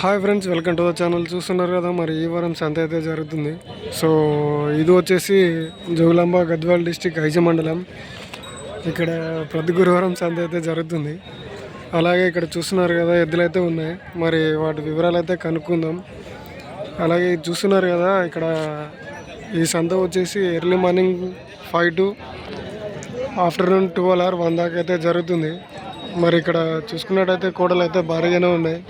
Hi friends welcome to the channel చూస్తున్నారు కదా మరి ఈ వారం సంత అయితే జరుగుతుంది. సో ఇది వచ్చేసి జోగులాంబ గద్వాల్ డిస్టిక్ ఐజ మండలం. ఇక్కడ ప్రతి గురువారం సంత అయితే జరుగుతుంది. అలాగే ఇక్కడ చూస్తున్నారు కదా ఎద్దులైతే ఉన్నాయి. మరి వాటి వివరాలు అయితే కనుక్కుందాం. అలాగే చూస్తున్నారు కదా ఇక్కడ ఈ సంత వచ్చేసి early morning five to afternoon twelve hour one దాకా అయితే జరుగుతుంది. మరి ఇక్కడ చూసుకున్నట్టయితే కోడలు అయితే భారీగానే ఉన్నాయి.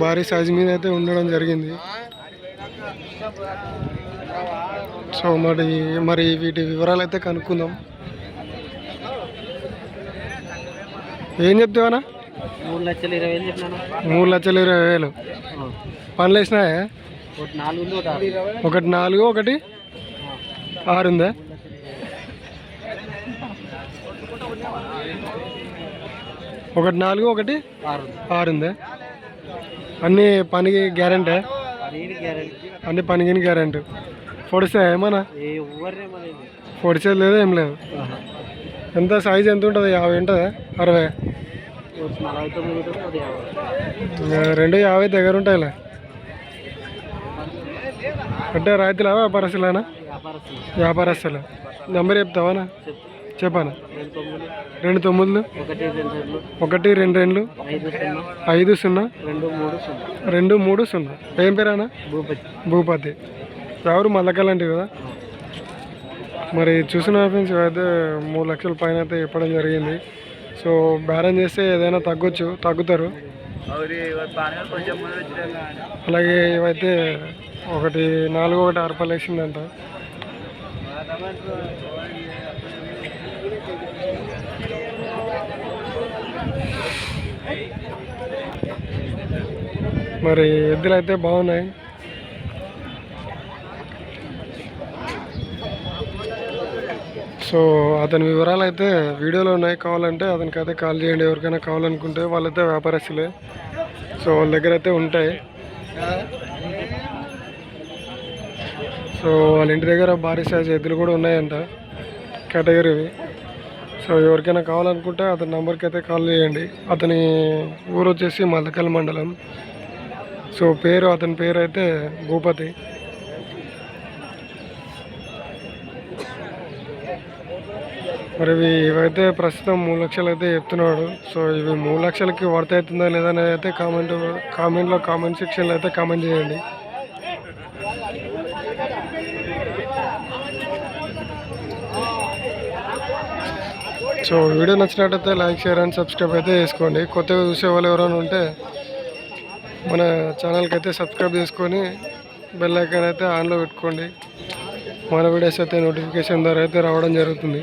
భారీ సైజు మీద అయితే ఉండడం జరిగింది. సో మరి మరి వీటి వివరాలు అయితే కనుక్కుందాం. ఏం చెప్తావనా మూడు లక్షలు ఇరవై వేలు చెప్పినాను. మూడు లక్షల ఇరవై వేలు. పనులు వేసినాయా? ఒకటి నాలుగు ఉంది ఒకటి ఆరు. ఒకటి నాలుగు ఒకటి ఆరు ఉందా? ఒకటి నాలుగు ఒకటి ఆరు ఉంది. అన్ని పనికి గ్యారెంటీ? అన్ని పనికి గ్యారెంటీ. పొడిస్తే ఏమన్నా. పొడిచేది లేదు ఏం లేదు. ఎంత సైజ్ ఎంత ఉంటుంది? యాభై ఉంటుందా? అరవై? రెండు యాభై దగ్గర ఉంటాయిలే. అంటే రైతులా వ్యాపారస్తులేనా? వ్యాపారస్తులు. వ్యాపారస్తులు. నెంబర్ చెప్తావానా? చెప్పానా? రెండు తొమ్మిదిలు? ఒకటి రెండు రెండు. ఐదు సున్నా? రెండు మూడు సున్నా. ఏం పేరానా భూపతి భూపతి. ఎవరు? మల్లకల్లంటి కదా? మరి చూసిన ఫ్రెండ్స్ అయితే మూడు లక్షల పైన అయితే ఇప్పడం జరిగింది. సో బేరం చేస్తే ఏదైనా తగ్గొచ్చు తగ్గుతారు. అలాగే ఇవైతే ఒకటి నాలుగు ఒకటి ఆరు మరి ఎద్దులు అయితే బాగున్నాయి. సో అతని వివరాలు అయితే వీడియోలో ఉన్నాయి. కావాలంటే అతనికి అయితే కాల్ చేయండి. ఎవరికైనా కావాలనుకుంటే వాళ్ళైతే వ్యాపారస్తులే. సో వాళ్ళ దగ్గర అయితే ఉంటాయి. సో వాళ్ళ ఇంటి దగ్గర భారీ సైజ్ ఎద్దులు కూడా ఉన్నాయంట. కేటగిరీవి సో ఎవరికైనా కావాలనుకుంటే అతని నెంబర్కి అయితే కాల్ చేయండి. అతని ఊరు వచ్చేసి మల్లకల్ మండలం. సో పేరు అతని పేరు అయితే భూపతి. మరి ఇవి ఇవైతే ప్రస్తుతం మూడు లక్షలు అయితే చెప్తున్నాడు. సో ఇవి మూడు లక్షలకి వర్త్ అవుతుందా లేదా అనేది అయితే కామెంట్ కామెంట్లో కామెంట్ సెక్షన్లో అయితే కామెంట్ చేయండి. సో వీడియో నచ్చినట్టయితే లైక్ షేర్ అండ్ సబ్స్క్రైబ్ అయితే చేసుకోండి. కొత్తగా చూసే వాళ్ళు ఎవరైనా ఉంటే మన ఛానల్కి అయితే సబ్స్క్రైబ్ చేసుకొని బెల్ ఐకాన్ అయితే ఆన్లో పెట్టుకోండి. మన వీడియోస్ అయితే నోటిఫికేషన్ ద్వారా అయితే రావడం జరుగుతుంది.